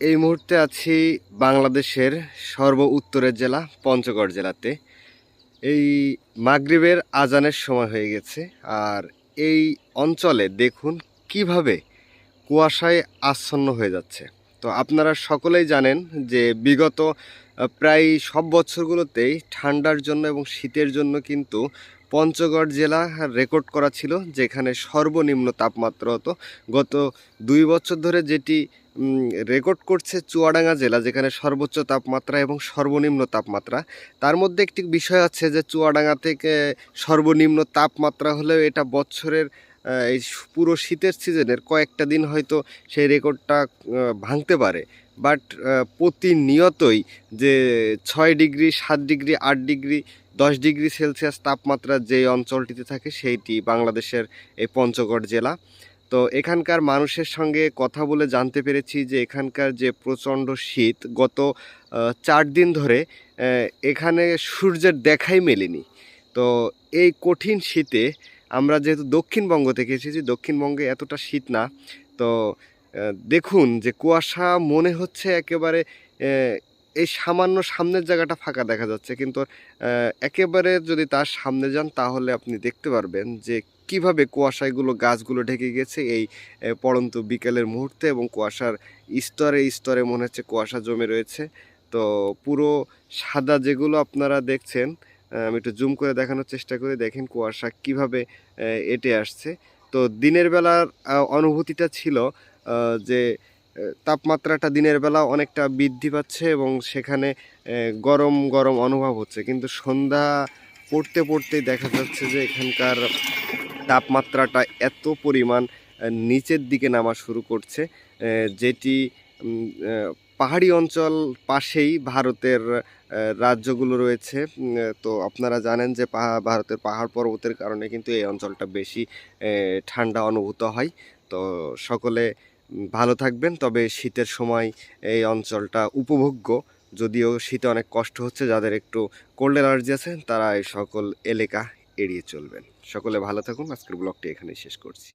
এই মুহূর্তে আছি বাংলাদেশের সর্ব উত্তরের জেলা, পঞ্চগড় জেলাতে। এই মাগরীবের আজানের সময় হয়ে গেছে। আর এই অঞ্চলে দেখুন কীভাবে কুয়াশায় আচ্ছন্ন হয়ে যাচ্ছে। তো আপনারা সকলেই জানেন যে বিগত প্রায় সব বছরগুলোতেই ঠান্ডার জন্য এবং শীতের জন্য কিন্তু পঞ্চগড় জেলা রেকর্ড করা ছিল, যেখানে সর্বনিম্ন তাপমাত্রা হতো। গত দুই বছর ধরে যেটি রেকর্ড করছে চুয়াডাঙ্গা জেলা, যেখানে সর্বোচ্চ তাপমাত্রা এবং সর্বনিম্ন তাপমাত্রা। তার মধ্যে একটি বিষয় আছে যে চুয়াডাঙ্গা থেকে সর্বনিম্ন তাপমাত্রা হলেও এটা বছরের এই পুরো শীতের সিজনের কয়েকটা দিন হয়তো সেই রেকর্ডটা ভাঙতে পারে। বাট প্রতিনিয়তই যে ছয় ডিগ্রি, সাত ডিগ্রি, আট ডিগ্রি, দশ ডিগ্রি সেলসিয়াস তাপমাত্রা যে অঞ্চলটিতে থাকে সেইটি বাংলাদেশের এই পঞ্চগড় জেলা। তো এখানকার মানুষের সঙ্গে কথা বলে জানতে পেরেছি যে এখানকার যে প্রচণ্ড শীত গত চার দিন ধরে এখানে সূর্যের দেখাই মেলেনি। তো এই কঠিন শীতে আমরা যেহেতু দক্ষিণবঙ্গ থেকে এসেছি, দক্ষিণবঙ্গে এতটা শীত না, তো দেখুন যে কুয়াশা মনে হচ্ছে একেবারে এই সামান্য সামনের জায়গাটা ফাঁকা দেখা যাচ্ছে, কিন্তু একেবারে যদি তার সামনে যান তাহলে আপনি দেখতে পারবেন যে কীভাবে কুয়াশাগুলো, গাছগুলো ঢেকে গেছে এই পড়ন্ত বিকেলের মুহূর্তে এবং কুয়াশার স্তরে স্তরে মনে হচ্ছে কুয়াশা জমে রয়েছে। তো পুরো সাদা যেগুলো আপনারা দেখছেন আমি একটু জুম করে দেখানোর চেষ্টা করি। দেখেন কুয়াশা কীভাবে এটে আসছে। তো দিনের বেলার অনুভূতিটা ছিল যে তাপমাত্রাটা দিনের বেলা অনেকটা বৃদ্ধি পাচ্ছে এবং সেখানে গরম গরম অনুভব হচ্ছে। কিন্তু সন্ধ্যা পড়তে পড়তেই দেখা যাচ্ছে যে, এখানকার তাপমাত্রাটা এত পরিমাণ নিচের দিকে নামা শুরু করছে যেটি পাহাড়ি অঞ্চল পাশেই ভারতের রাজ্যগুলো রয়েছে। তো আপনারা জানেন যে ভারতের পাহাড় পর্বতের কারণে কিন্তু এই অঞ্চলটা বেশি ঠান্ডা অনুভূত হয়। তো সকলে ভালো থাকবেন। তবে শীতের সময় এই অঞ্চলটা উপভোগ্য। যদিও শীতে অনেক কষ্ট হচ্ছে, যাদের একটু কোল্ড অ্যালার্জি আছে, তারা এই সকল এলাকা এড়িয়ে চলবেন। সকলে ভালো থাকুন। আজকের ব্লগটি এখানেই শেষ করছি।